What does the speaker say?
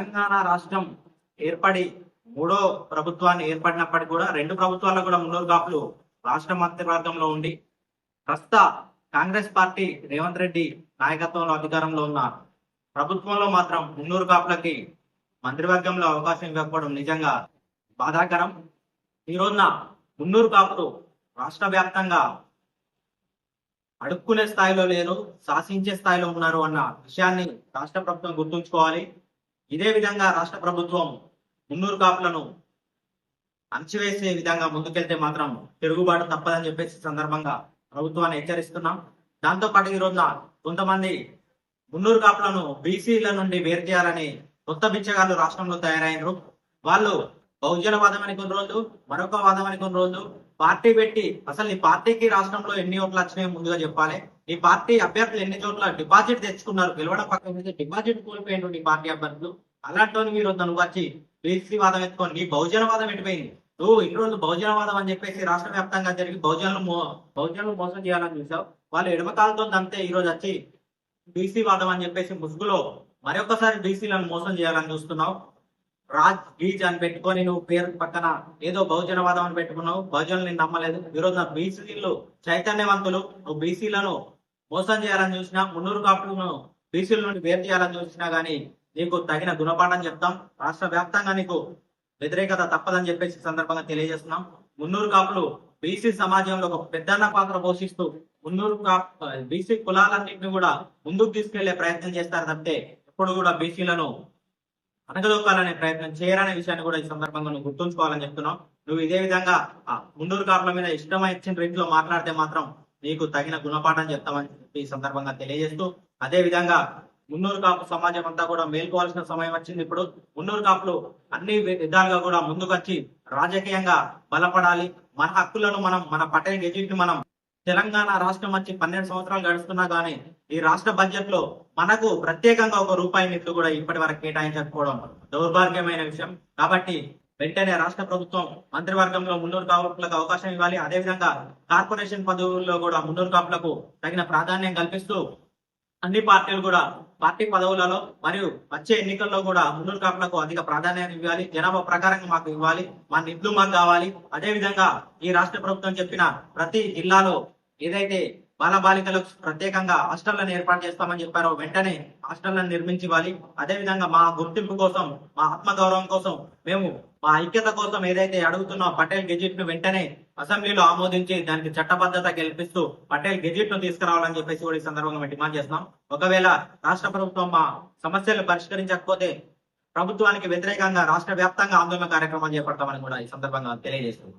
తెలంగాణ రాష్ట్రం ఏర్పడి మూడో ప్రభుత్వాన్ని ఏర్పడినప్పటికీ కూడా రెండు ప్రభుత్వాల్లో కూడా మున్నూరు కాపులు రాష్ట్ర మంత్రివర్గంలో ఉండి ప్రస్తుత కాంగ్రెస్ పార్టీ రేవంత్ రెడ్డి నాయకత్వంలో అధికారంలో ఉన్న ప్రభుత్వంలో మాత్రం మున్నూరు కాపులకి మంత్రివర్గంలో అవకాశం ఇవ్వకపోవడం నిజంగా బాధాకరం. ఈ రోజున మున్నూరు కాపులు రాష్ట్ర వ్యాప్తంగా అడుక్కునే స్థాయిలో లేరు శాసించే స్థాయిలో ఉన్నారు అన్న విషయాన్ని రాష్ట్ర ప్రభుత్వం గుర్తుంచుకోవాలి. ఇదే విధంగా రాష్ట్ర ప్రభుత్వం మున్నూరు కాపులను అణచివేసే విధంగా ముందుకెళ్తే మాత్రం తిరుగుబాటు తప్పదని చెప్పేసి సందర్భంగా ప్రభుత్వాన్ని హెచ్చరిస్తున్నాం. దాంతో పాటు ఈ రోజున కొంతమంది మున్నూరు కాపులను బీసీల నుండి వేరు చేయాలని కొత్త బిచ్చగాళ్ళు రాష్ట్రంలో తయారైనరు. వాళ్ళు బహుజన వాదం అని కొన్ని రోజులు మరొక వాదం అని కొన్ని రోజులు పార్టీ పెట్టి అసలు ఈ పార్టీకి రాష్ట్రంలో ఎన్ని ఓట్లు వచ్చినాయో ముందుగా చెప్పాలి. ఈ పార్టీ అభ్యర్థులు ఎన్ని చోట్ల డిపాజిట్ తెచ్చుకున్నారు? గెలవడం పక్కన మీద డిపాజిట్ కోల్పోయిండు ఈ పార్టీ అభ్యర్థులు. అలాంటి మీరు నువ్వు వచ్చి బీసీ వాదం ఎత్తుకొని నీ బహుజనవాదం నువ్వు ఇన్ని రోజులు బహుజనవాదం అని చెప్పేసి రాష్ట్ర వ్యాప్తంగా జరిగి బహుజనులు మో బహుజనులు మోసం చేయాలని చూసావు వాళ్ళు ఎడమకాలతో అంతే ఈ రోజు వచ్చి బీసీ వాదం అని చెప్పేసి ముసుగులో మరొకసారి బీసీలను మోసం చేయాలని చూస్తున్నావు. రాజ్ గీజ్ అని పెట్టుకొని నువ్వు పేరు పక్కన ఏదో బహుజనవాదం అని పెట్టుకున్నావు. బహుజనులు నేను నమ్మలేదు. ఈ రోజు నా బీసీలు చైతన్యవంతులు. నువ్వు బీసీలను మోసం చేయాలని చూసినా మున్నూరు కాపులను బీసీల నుండి వేరు చేయాలని చూసినా గానీ నీకు తగిన గుణపాఠం చెప్తాం. రాష్ట్ర వ్యాప్తంగా నీకు వ్యతిరేకత తప్పదని చెప్పేసి సందర్భంగా తెలియజేస్తున్నాం. మున్నూరు కాపులు బీసీ సమాజంలో ఒక పెద్దన్న పాత్ర పోషిస్తూ మున్నూరు కాపు బీసీ కులాలన్నింటినీ కూడా ముందుకు తీసుకెళ్ళే ప్రయత్నం చేస్తారు తప్పితే ఎప్పుడు కూడా బీసీలను అనగదొక్కాలనే ప్రయత్నం చేయరనే విషయాన్ని కూడా ఈ సందర్భంగా నువ్వు గుర్తుంచుకోవాలని చెప్తున్నావు. నువ్వు ఇదే విధంగా ఆ మున్నూరు కాపుల మీద ఇష్టం ఇచ్చిన రీతిలో మాట్లాడితే మాత్రం నీకు తగిన గుణపాఠం చెప్తామని చెప్పి ఈ సందర్భంగా తెలియజేస్తూ అదే విధంగా మున్నూరు కాపు సమాజం అంతా కూడా మేల్కోవాల్సిన సమయం వచ్చింది ఇప్పుడు. మున్నూరు కాపులు అన్ని విధాలుగా కూడా ముందుకొచ్చి రాజకీయంగా బలపడాలి. మన హక్కులను మనం మన పటేల్ గెజిట్ మనం తెలంగాణ రాష్ట్రం వచ్చి పన్నెండు సంవత్సరాలు గడుస్తున్నా గానీ ఈ రాష్ట్ర బడ్జెట్లో మనకు ప్రత్యేకంగా ఒక రూపాయి నిధులు కూడా ఇప్పటి వరకు కేటాయించకపోవడం దౌర్భాగ్యమైన విషయం. కాబట్టి వెంటనే రాష్ట్ర ప్రభుత్వం మంత్రివర్గంలో మున్నూరు కాపులకు అవకాశం ఇవ్వాలి. అదేవిధంగా కార్పొరేషన్ పదవుల్లో కూడా మున్నూరు కాపులకు తగిన ప్రాధాన్యం కల్పిస్తూ అన్ని పార్టీలు కూడా పార్టీ పదవులలో మరియు వచ్చే ఎన్నికల్లో కూడా మున్నూరు కాపులకు అధిక ప్రాధాన్యత ఇవ్వాలి. జనాభా ప్రకారంగా మాకు ఇవ్వాలి. మా నిధులు మాకు కావాలి. అదే విధంగా ఈ రాష్ట్ర ప్రభుత్వం చెప్పిన ప్రతి జిల్లాలో ఏదైతే బాలబాలికలకు ప్రత్యేకంగా హాస్టళ్ళను ఏర్పాటు చేస్తామని చెప్పారో. వెంటనే హాస్టళ్ళను నిర్మించివ్వాలి. అదేవిధంగా అదే విధంగా మా గుర్తింపు కోసం మా ఆత్మగౌరవం కోసం మేము మా ఐక్యత కోసం ఏదైతే అడుగుతున్నా పటేల్ గెజిట్ను వెంటనే అసెంబ్లీలో ఆమోదించి దానికి చట్టబద్ధత గెలిపిస్తూ పటేల్ గెజిట్ను తీసుకురావాలని చెప్పేసి కూడా ఈ సందర్భంగా డిమాండ్ చేస్తున్నాం. ఒకవేళ రాష్ట్ర ప్రభుత్వం మా సమస్యలు పరిష్కరించకపోతే ప్రభుత్వానికి వ్యతిరేకంగా రాష్ట్ర వ్యాప్తంగా ఆందోళన కార్యక్రమాలు చేపడతామని కూడా ఈ సందర్భంగా తెలియజేస్తున్నాం.